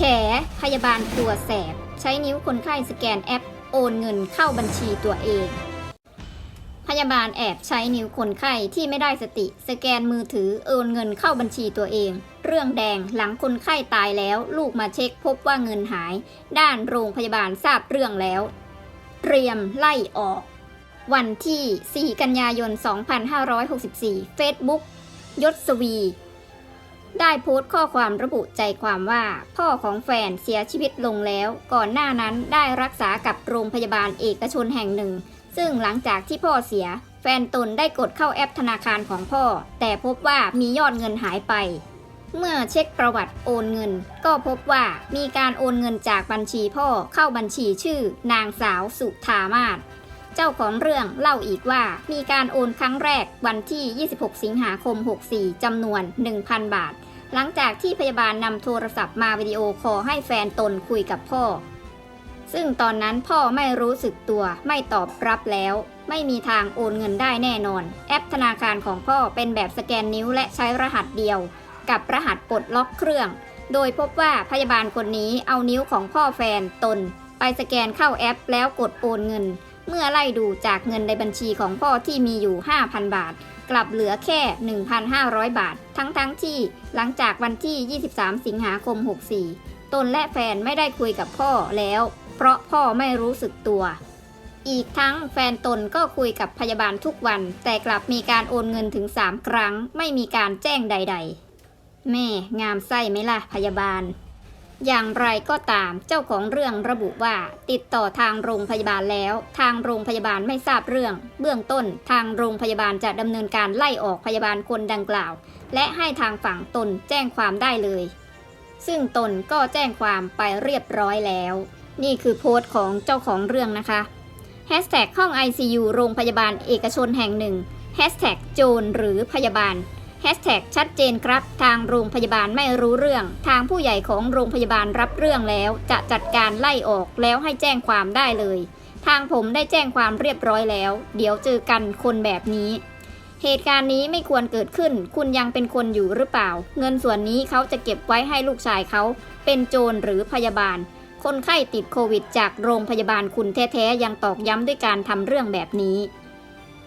แฉพยาบาลตัวแสบ ใช้นิ้วคนไข้สแกนแอป โอนเงินเข้าบัญชีตัวเอง พยาบาลแอบใช้นิ้วคนไข้ที่ไม่ได้สติ สแกนมือถือโอนเงินเข้าบัญชีตัวเอง เรื่องแดงหลังคนไข้ตายแล้วลูกมาเช็คพบว่าเงินหาย ด้านโรงพยาบาลทราบเรื่องแล้ว เตรียมไล่ออก วันที่ 4 กันยายน 2564 Facebook ยศวี ได้โพสต์ข้อความระบุใจความว่า พ่อของแฟนเสียชีวิตลงแล้ว ก่อนหน้านั้นได้รักษากับโรงพยาบาลเอกชนแห่งหนึ่ง ซึ่งหลังจากที่พ่อเสีย แฟนตนได้กดเข้าแอปธนาคารของพ่อ แต่พบว่ามียอดเงินหายไป เมื่อเช็คประวัติโอนเงิน ก็พบว่ามีการโอนเงินจากบัญชีพ่อเข้าบัญชีชื่อ นางสาวสุธามาศเจ้าของเรื่องเล่าอีกว่ามีการโอนครั้งแรกวันที่ 26 สิงหาคม 64 จำนวน 1,000 บาท หลังจากที่พยาบาลนำโทรศัพท์มาวิดีโอคอลให้แฟนตนคุยกับพ่อ ซึ่งตอนนั้นพ่อไม่รู้สึกตัวไม่ตอบรับแล้ว ไม่มีทางโอนเงินได้แน่นอน แอปธนาคารของพ่อเป็นแบบสแกนนิ้วและใช้รหัสเดียว กับรหัสปลดล็อกเครื่อง โดยพบว่าพยาบาลคนนี้เอานิ้วของพ่อแฟนตน ไปสแกนเข้าแอปแล้วกดโอนเงิน เมื่อไล่ดูจากเงินในบัญชีของพ่อที่มีอยู่ 5,000 บาท กลับเหลือแค่ 1,500 บาท ทั้งๆทที่หลังจากวันที่ 23 สิงหาคม 64 ตนและแฟนไม่ได้คุยกับพ่อแล้ว เพราะพ่อไม่รู้สึกตัว อีกทั้งแฟนตนก็คุยกับพยาบาลทุกวัน แต่กลับมีการโอนเงินถึง 3 ครั้ง ไม่มีการแจ้งใด ๆ แม่งามไส้ไหมล่ะพยาบาล อย่างไรก็ตามเจ้าของเรื่องระบุว่า ติดต่อทางโรงพยาบาลแล้ว ทางโรงพยาบาลไม่ทราบเรื่อง เบื้องต้นทางโรงพยาบาลจะดำเนินการไล่ออกพยาบาลคนดังกล่าว และให้ทางฝั่งตนแจ้งความได้เลย ซึ่งตนก็แจ้งความไปเรียบร้อยแล้ว นี่คือโพสต์ของเจ้าของเรื่องนะคะแฮชแท็กห้อง ICU โรงพยาบาลเอกชนแห่งหนึ่งแฮชแท็กโจรหรือพยาบาล แฮชแท็กชัดเจนครับ ทางโรงพยาบาลไม่รู้เรื่อง ทางผู้ใหญ่ของโรงพยาบาลรับเรื่องแล้ว จะจัดการไล่ออกแล้วให้แจ้งความได้เลย ทางผมได้แจ้งความเรียบร้อยแล้ว เดี๋ยวเจอกันคนแบบนี้ เหตุการณ์นี้ไม่ควรเกิดขึ้น คุณยังเป็นคนอยู่หรือเปล่า เงินส่วนนี้เขาจะเก็บไว้ให้ลูกชายเขา เป็นโจรหรือพยาบาล คนไข้ติดโควิด จากโรงพยาบาลคุณแท้ๆยังตอกย้ำด้วยการทำเรื่องแบบนี้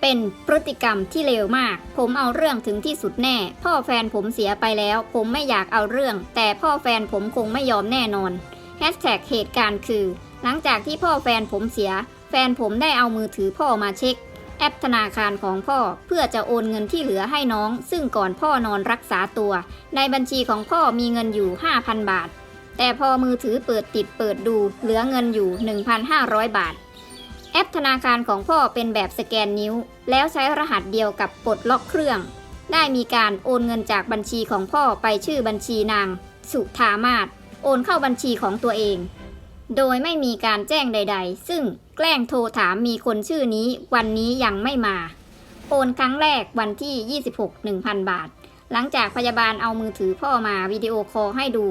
เป็นพฤติกรรมที่เลวมาก ผมเอาเรื่องถึงที่สุดแน่ พ่อแฟนผมเสียไปแล้ว ผมไม่อยากเอาเรื่อง แต่พ่อแฟนผมคงไม่ยอมแน่นอนแฮชแท็กเหตุการณ์คือ หลังจากที่พ่อแฟนผมเสีย แฟนผมได้เอามือถือพ่อมาเช็ค แอปธนาคารของพ่อเพื่อจะโอนเงินที่เหลือให้น้อง ซึ่งก่อนพ่อนอนรักษาตัว ในบัญชีของพ่อมีเงินอยู่ 5,000 บาท แต่พอมือถือเปิดติดเปิดดู เหลือเงินอยู่ 1,500 บาทแอ ปธนาคารของพ่อเป็นแบบสแกนนิ้ว แล้วใช้รหัสเดียวกับปลดล็อกเครื่อง ได้มีการโอนเงินจากบัญชีของพ่อไปชื่อบัญชีนาง สุธามาศโอนเข้าบัญชีของตัวเอง โดยไม่มีการแจ้งใด ๆ ซึ่งแกล้งโทรถามมีคนชื่อนี้วันนี้ยังไม่มา โอนครั้งแรกวันที่ 26 1,000 บาท หลังจากพยาบาลเอามือถือพ่อมาวิดีโอคอลให้ดู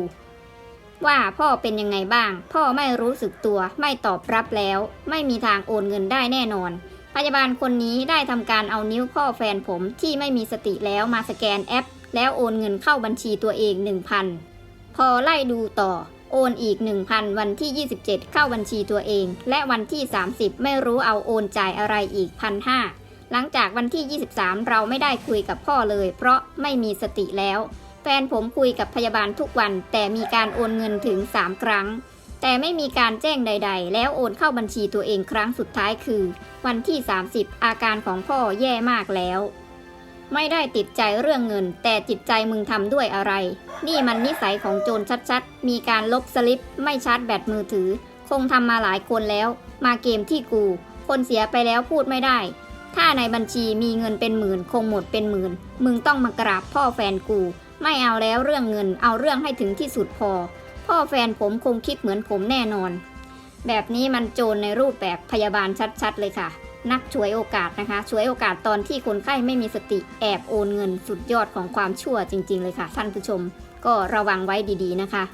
ว่าพ่อเป็นยังไงบ้าง พ่อไม่รู้สึกตัวไม่ตอบรับแล้ว ไม่มีทางโอนเงินได้แน่นอน พยาบาลคนนี้ได้ทำการเอานิ้วพ่อแฟนผมที่ไม่มีสติแล้วมาสแกนแอป แล้วโอนเงินเข้าบัญชีตัวเอง 1,000 พอไล่ดูต่อโอนอีก 1,000 วันที่ 27 เข้าบัญชีตัวเอง และวันที่ 30 ไม่รู้เอาโอนจ่ายอะไรอีก1,500หลังจากวันที่ 23 เราไม่ได้คุยกับพ่อเลย เพราะไม่มีสติแล้ว แฟนผมคุยกับพยาบาลทุกวัน แต่มีการโอนเงินถึง 3 ครั้ง แต่ไม่มีการแจ้งใด ๆ แล้วโอนเข้าบัญชีตัวเองครั้งสุดท้ายคือ วันที่ 30 อาการของพ่อแย่มากแล้ว ไม่ได้ติดใจเรื่องเงิน แต่จิตใจมึงทำด้วยอะไร นี่มันนิสัยของโจรชัดๆ มีการลบสลิป ไม่ชาร์จแบตมือถือ คงทำมาหลายคนแล้ว มาเกมที่กู คนเสียไปแล้วพูดไม่ได้ถ้าในบัญชีมีเงินเป็นหมื่นคงหมดเป็นหมื่น มึงต้องมากราบพ่อแฟนกู ไม่เอาแล้วเรื่องเงิน เอาเรื่องให้ถึงที่สุดพอ พ่อแฟนผมคงคิดเหมือนผมแน่นอน แบบนี้มันโจรในรูปแบบพยาบาลชัดๆเลยค่ะ นักฉวยโอกาสนะคะฉวยโอกาสตอนที่คนไข้ไม่มีสติแอบโอนเงินสุดยอดของความชั่วจริง ๆ เลยค่ะท่านผู้ชม ก็ระวังไว้ดีๆนะคะ